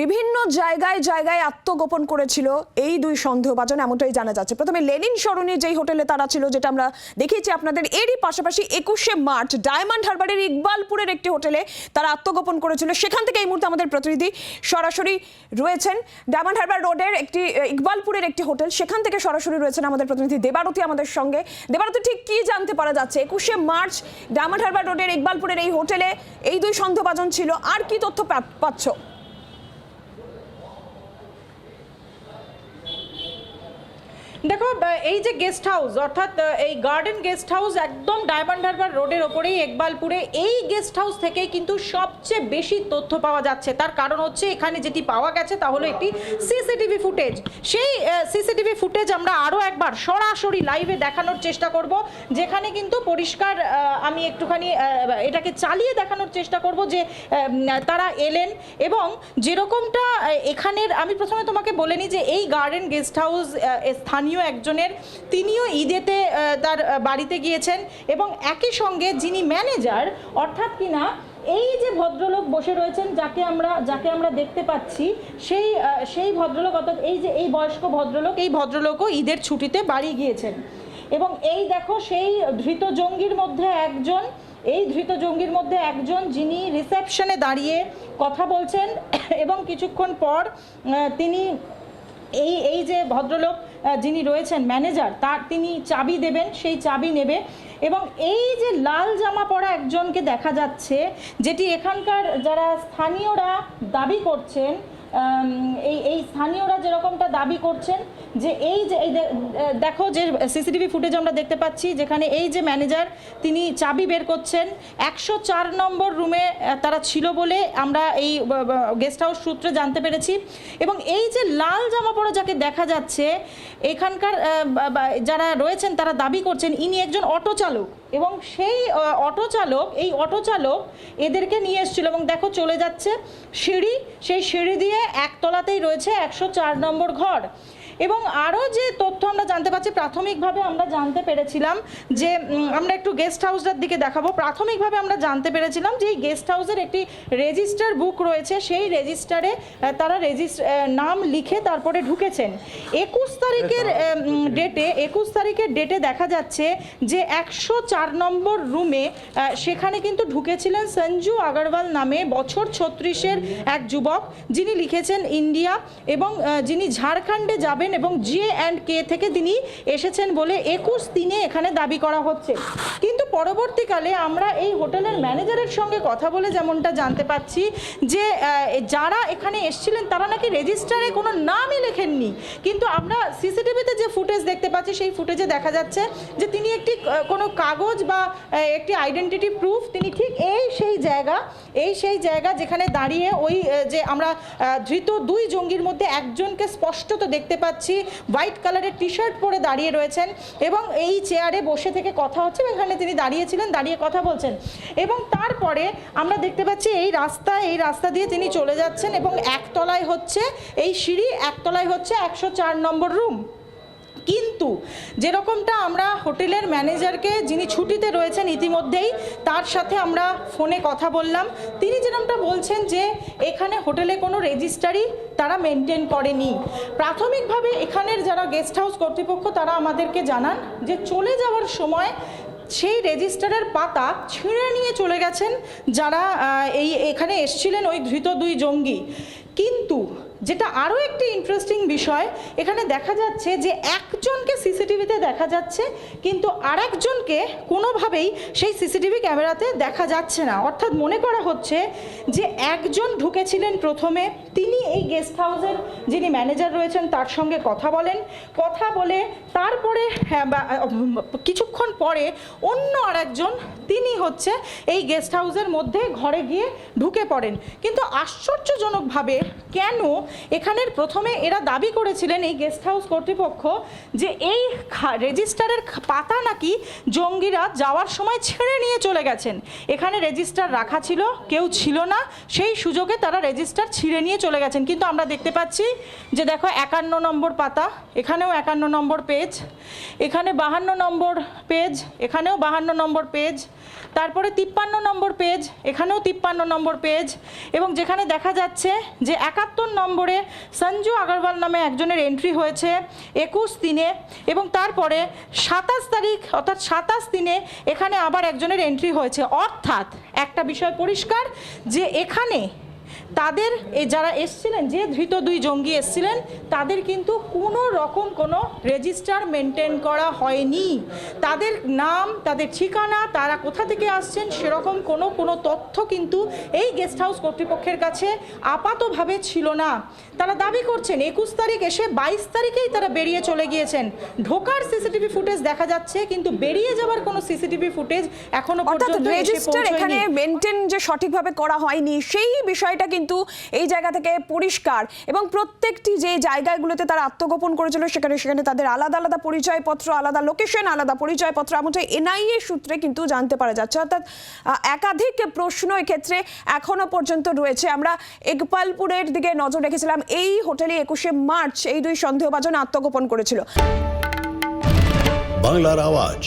বিভিন্ন জায়গায় জায়গায় আত্মগোপন করেছিল। এই দুই সন্দেহভাজন এমনটাই জানা যাচ্ছে। প্রথমে লেনিন সরণি যেই হোটেলে তারা ছিল, যেটা আমরা দেখিয়েছি আপনাদের, এরই পাশাপাশি একুশে মার্চ ডায়মন্ড হারবারের ইকবালপুরের একটি হোটেলে তারা আত্মগোপন করেছিল। সেখান থেকে এই মুহূর্তে আমাদের প্রতিনিধি সরাসরি রয়েছেন। ডায়মন্ড হারবার রোডের একটি ইকবালপুরের একটি হোটেল। সেখান থেকে সরাসরি রয়েছেন আমাদের প্রতিনিধি দেবারতী আমাদের সঙ্গে। দেবারতী, ঠিক কি জানতে পারা যাচ্ছে? একুশে মার্চ ডায়মন্ড হারবার রোডের ইকবালপুরের এই হোটেলে এই দুই সন্দেহভাজন ছিল। আর কি তথ্য পাচ্ছ? দেখো এই যে গেস্ট হাউস অর্থাৎ এই গার্ডেন গেস্ট হাউস একদম ডায়মন্ড হারবার রোডের ওপরেই একবালপুরে, এই গেস্ট হাউস থেকেই কিন্তু সবচেয়ে বেশি তথ্য পাওয়া যাচ্ছে। তার কারণ হচ্ছে, এখানে যেটি পাওয়া গেছে তা হলো একটি সিসিটিভি ফুটেজ সেই সিসিটিভি ফুটেজ আমরা আরও একবার সরাসরি লাইভে দেখানোর চেষ্টা করব, যেখানে কিন্তু পরিষ্কার আমি একটুখানি এটাকে চালিয়ে দেখানোর চেষ্টা করব যে তারা এলেন এবং যেরকমটা এখানের, আমি প্রথমে তোমাকে বলে নিই যে এই গার্ডেন গেস্ট হাউস স্থানীয় একজনের, তিনিও ঈদেতে তার বাড়িতে গিয়েছেন এবং একই সঙ্গে যিনি ম্যানেজার, অর্থাৎ কিনা এই যে ভদ্রলোক বসে রয়েছেন যাকে আমরা যাকে আমরা দেখতে পাচ্ছি, সেই সেই ভদ্রলোক অর্থাৎ এই যে, এই বয়স্ক ভদ্রলোক, এই ভদ্রলোকও ঈদের ছুটিতে বাড়ি গিয়েছেন। এবং এই দেখো সেই ধৃত জঙ্গির মধ্যে একজন, এই ধৃত জঙ্গির মধ্যে একজন যিনি রিসেপশনে দাঁড়িয়ে কথা বলছেন, এবং কিছুক্ষণ পর তিনি এই এই ভদ্রলোক যিনি রয়েছেন ম্যানেজার, তার তিনি চাবি দেবেন, সেই চাবি নেবে। এবং এই যে লাল জামা পরা একজনকে দেখা যাচ্ছে, যেটি এখানকার যারা স্থানীয়রা দাবি করছেন এই এই স্থানীয়রা যেরকমটা দাবি করছেন যে এই যে দেখো যে সিসিটিভি ফুটেজ আমরা দেখতে পাচ্ছি যেখানে এই যে ম্যানেজার তিনি চাবি বের করছেন, একশো চার নম্বর রুমে তারা ছিল বলে আমরা এই গেস্ট হাউস সূত্রে জানতে পেরেছি এবং এই যে লাল জামা পরা যাকে দেখা যাচ্ছে, এখানকার যারা রয়েছেন তারা দাবি করছেন ইনি একজন অটো চালক এবং সেই অটো চালক, এই অটো চালক এদেরকে নিয়ে এসেছিল এবং দেখো চলে যাচ্ছে সিঁড়ি, সেই সিঁড়ি দিয়ে একতলাতেই রয়েছে একশো চার নম্বর ঘর। এবং আরও যে তথ্য আমরা জানতে পারছি প্রাথমিকভাবে আমরা জানতে পেরেছিলাম যে আমরা একটু গেস্ট হাউসটার দিকে দেখাবো। প্রাথমিকভাবে আমরা জানতে পেরেছিলাম যে এই গেস্ট হাউসের একটি রেজিস্টার বুক রয়েছে। সেই রেজিস্টারে তারা রেজিস্ট নাম লিখে তারপরে ঢুকেছেন। একুশ তারিখের ডেটে একুশ তারিখের ডেটে দেখা যাচ্ছে যে একশো চার নম্বর রুমে সেখানে কিন্তু ঢুকেছিলেন সঞ্জু আগরওয়াল নামে বছর ছত্রিশের এক যুবক। যিনি লিখেছেন ইন্ডিয়া এবং যিনি ঝাড়খণ্ডে যাবেন এবং জে অ্যান্ড কে থেকে তিনি এসেছেন বলে একুশ দিনে এখানে দাবি করা হচ্ছে। কিন্তু পরবর্তীকালে আমরা এই হোটেলের ম্যানেজারের সঙ্গে কথা বলে যেমনটা জানতে পাচ্ছি যে যারা এখানে এসেছিলেন তারা নাকি রেজিস্টারে কোনো নামই লেখেননি। কিন্তু আমরা সিসিটিভিতে যে ফুটেজ দেখতে পাচ্ছি সেই ফুটেজে দেখা যাচ্ছে যে তিনি একটি কোনো কাগজ বা একটি আইডেন্টিটি প্রুফ তিনি ঠিক এই সেই জায়গা, এই সেই জায়গা যেখানে দাঁড়িয়ে ওই যে আমরা ধৃত দুই জঙ্গির মধ্যে একজনকে স্পষ্টত দেখতে পাচ্ছি হোয়াইট কালারের টি শার্ট পরে দাঁড়িয়ে রয়েছেন এবং এই চেয়ারে বসে থেকে কথা হচ্ছে এখানে তিনি দাঁড়িয়েছিলেন, দাঁড়িয়ে কথা বলছেন। এবং তারপরে আমরা দেখতে পাচ্ছি এই রাস্তা এই রাস্তা দিয়ে তিনি চলে যাচ্ছেন এবং একতলায় হচ্ছে এই সিঁড়ি, একতলায় হচ্ছে একশো চার নম্বর রুম। কিন্তু যেরকমটা আমরা হোটেলের ম্যানেজারকে যিনি ছুটিতে রয়েছেন ইতিমধ্যেই, তার সাথে আমরা ফোনে কথা বললাম। তিনি যেরকমটা বলছেন যে, এখানে হোটেলে কোনো রেজিস্টারি তারা মেনটেন করেনি। প্রাথমিকভাবে এখানের যারা গেস্ট হাউস কর্তৃপক্ষ, তারা আমাদেরকে জানান যে, চলে যাওয়ার সময় সেই রেজিস্টারের পাতা ছিঁড়ে নিয়ে চলে গেছেন যারা এই এখানে এসছিলেন ওই ধৃত দুই জঙ্গি। কিন্তু যেটা আরও একটি ইন্টারেস্টিং বিষয় এখানে দেখা যাচ্ছে যে একজনকে সিসিটিভিতে দেখা যাচ্ছে কিন্তু আরেকজনকে কোনোভাবেই সেই সিসিটিভি ক্যামেরাতে দেখা যাচ্ছে না। অর্থাৎ মনে করা হচ্ছে যে একজন ঢুকেছিলেন প্রথমে তিনি এই গেস্ট হাউসের যিনি ম্যানেজার রয়েছেন তার সঙ্গে কথা বলেন। কথা বলে তারপরে হ্যাঁ, কিছুক্ষণ পরে অন্য আরেকজন তিনি হচ্ছে এই গেস্ট হাউসের মধ্যে ঘরে গিয়ে ঢুকে পড়েন। কিন্তু আশ্চর্যজনকভাবে কেন এখানের প্রথমে এরা দাবি করেছিলেন এই গেস্ট হাউস কর্তৃপক্ষ যে এই রেজিস্টারের পাতা নাকি জঙ্গিরা যাওয়ার সময় ছেড়ে নিয়ে চলে গেছেন। এখানে রেজিস্টার রাখা ছিল, কেউ ছিল না। সেই সুযোগে তারা রেজিস্টার ছিঁড়ে নিয়ে চলে গেছেন। কিন্তু আমরা দেখতে পাচ্ছি যে দেখো একান্ন নম্বর পাতা, এখানেও একান্ন নম্বর পেজ, এখানে বাহান্ন নম্বর পেজ, এখানেও বাহান্ন নম্বর পেজ, তারপরে তিপ্পান্ন নম্বর পেজ, এখানেও তিপ্পান্ন নম্বর পেজ এবং যেখানে দেখা যাচ্ছে যে একাত্তর নম্বরে সঞ্জু আগরওয়াল নামে একজনের এন্ট্রি হয়েছে একুশ দিনে এবং তারপরে সাতাশ তারিখ, অর্থাৎ সাতাশ দিনে এখানে আবার একজনের এন্ট্রি হয়েছে। অর্থাৎ একটা বিষয় পরিষ্কার যে এখানে তাদের এই যারা এসছিলেন যে ধৃত দুই জঙ্গি এসছিলেন তাদের কিন্তু কোনো রকম কোনো রেজিস্টার মেনটেন করা হয়নি। তাদের নাম তাদের ঠিকানা তারা কোথা থেকে আসছেন সেরকম কোনো কোনো তথ্য কিন্তু এই গেস্ট হাউস কর্তৃপক্ষের কাছে আপাতভাবে ছিল না। তারা দাবি করছেন একুশ তারিখ এসে বাইশ তারিখেই তারা বেরিয়ে চলে গিয়েছেন। ঢোকার সিসিটিভি ফুটেজ দেখা যাচ্ছে কিন্তু বেরিয়ে যাওয়ার কোনো সিসিটিভি ফুটেজ এখনও পর্যন্ত রেজিস্টার এখানে মেনটেন যে সঠিকভাবে করা হয়নি সেই বিষয়টা কিন্তু এই জায়গা থেকে পরিষ্কার এবং প্রত্যেকটি যে জায়গাগুলোতে তারা আত্মগোপন করেছিল সেখানে সেখানে তাদের আলাদা আলাদা পরিচয়পত্র, আলাদা লোকেশন, আলাদা পরিচয়পত্র এমনটাই এনআইএ সূত্রে কিন্তু জানতে পারা যাচ্ছে। অর্থাৎ একাধিক প্রশ্ন এক্ষেত্রে এখনও পর্যন্ত রয়েছে। আমরা একপালপুরের দিকে নজর রেখেছিলাম। এই হোটেলে একুশে মার্চ এই দুই সন্দেহভাজন আত্মগোপন করেছিল। বাংলার আওয়াজ,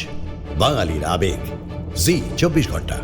বাঙালির আবেগ। জি, চব্বিশ ঘণ্টা।